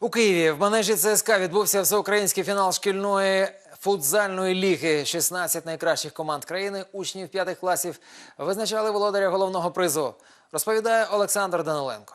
У Києві в манежі ЦСКА відбувся всеукраїнський фінал шкільної футзальної ліги. 16 найкращих команд країни, учнів п'ятих класів, визначали володаря головного призу. Розповідає Олександр Даниленко.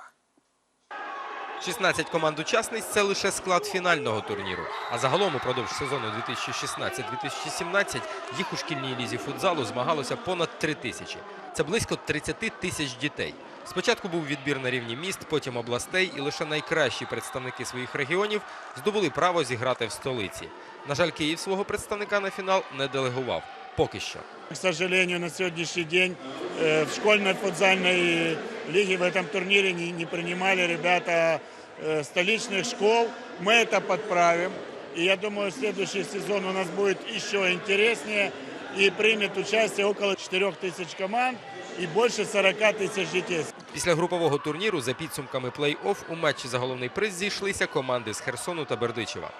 16 команд учасниць це лише склад фінального турніру. А загалом упродовж сезону 2016-2017 їх у шкільній лізі футзалу змагалося понад 3 тисячі. Це близько 30 тисяч дітей. Спочатку був відбір на рівні міст, потім областей, і лише найкращі представники своїх регіонів здобули право зіграти в столиці. На жаль, Київ свого представника на фінал не делегував. Поки що. К сожалению, на сегодняшний день э, в школьной футзальной лиге в этом турнире не, не принимали ребята э, столичных школ. Мы это подправим. И я думаю, следующий сезон у нас будет еще интереснее. И примет участие около 4 тысяч команд и больше 40 тисяч дітей. Після групового турніру за підсумками плей-офф у матчі за головний приз зійшлися команди з Херсону та Бердичева.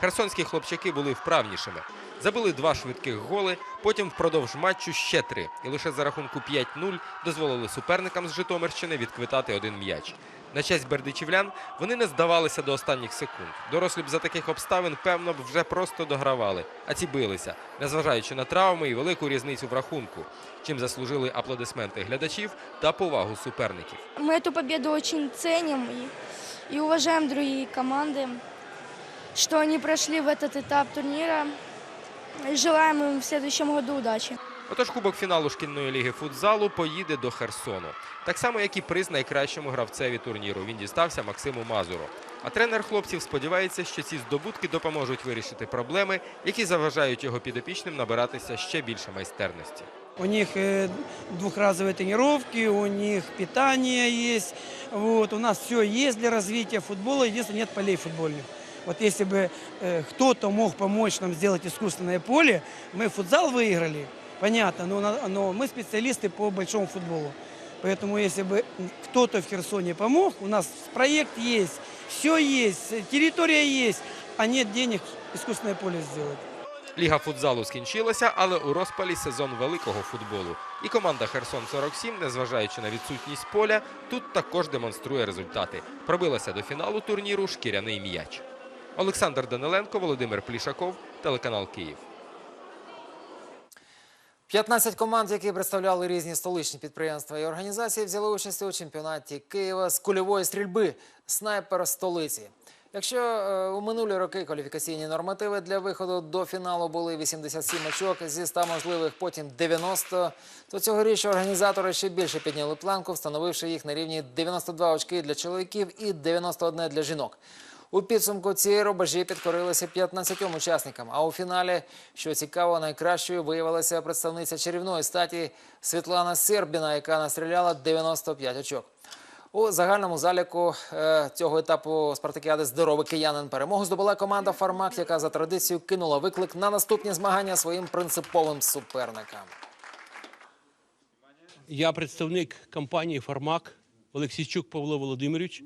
Херсонські хлопчаки були вправнішими. Забили два швидких голи, потім впродовж матчу ще три. І лише за рахунку 5-0 дозволили суперникам з Житомирщини відквитати один м'яч. На честь бердичівлян вони не здавалися до останніх секунд. Дорослі б за таких обставин, певно, б вже просто догравали, а ці билися, незважаючи на травми і велику різницю в рахунку, чим заслужили аплодисменти глядачів та повагу суперників. Мы эту победу очень ценим и, и уважаем другие команды, что они прошли в этот этап турнира. И желаем им в следующем году удачи. Отож, кубок фіналу шкільної ліги футзалу поїде до Херсону. Так само, як і приз найкращому гравцеві турніру. Він дістався Максиму Мазуру. А тренер хлопців сподівається, що ці здобутки допоможуть вирішити проблеми, які заважають його підопічним набиратися ще більше майстерності. У них э, двухразовые тренировки, у них питание есть. Вот, у нас все есть для развития футбола, единственное, нет полей футбольных. Вот если бы э, кто-то мог помочь нам сделать искусственное поле, мы футзал выиграли, понятно, но, на- но мы специалисты по большому футболу. Поэтому если бы кто-то в Херсоне помог, у нас проект есть, все есть, э, территория есть, а нет денег искусственное поле сделать. Ліга футзалу скінчилася, але у розпалі сезон великого футболу. І команда Херсон 47, незважаючи на відсутність поля, тут також демонструє результати. Пробилася до фіналу турніру шкіряний м'яч. Олександр Даниленко, Володимир Плішаков, телеканал Київ. 15 команд, які представляли різні столичні підприємства і організації, взяли участь у чемпіонаті Києва з кульової стрільби «Снайпер столиці». Якщо е, у минулі роки кваліфікаційні нормативи для виходу до фіналу були 87 очок зі 100 можливих, потім 90, то цьогоріч організатори ще більше підняли планку, встановивши їх на рівні 92 очки для чоловіків і 91 для жінок. У підсумку цієї рубежі підкорилися 15 учасникам. А у фіналі, що цікаво, найкращою виявилася представниця чарівної статі Світлана Сербіна, яка настріляла 95 очок. У загальному заліку е, цього етапу спартакіади здоровий киянин перемогу здобула команда Фармак, яка за традицією кинула виклик на наступні змагання своїм принциповим суперникам. Я представник компанії Фармак Олексійчук Павло Володимирович.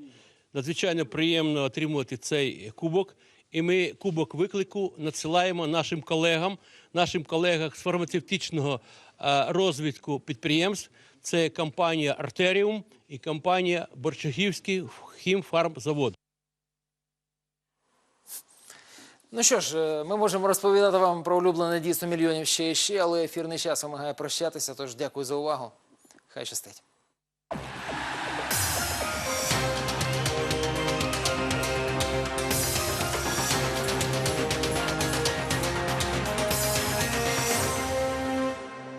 Надзвичайно приємно отримувати цей кубок. І ми кубок виклику надсилаємо нашим колегам, нашим колегам з фармацевтичного розвитку підприємств. Це компанія Артеріум і компанія Борчагівський хімфармзавод. Ну що ж, е, ми можемо розповідати вам про улюблене дійство мільйонів ще і ще, але ефірний час вимагає прощатися. Тож дякую за увагу. Хай щастить.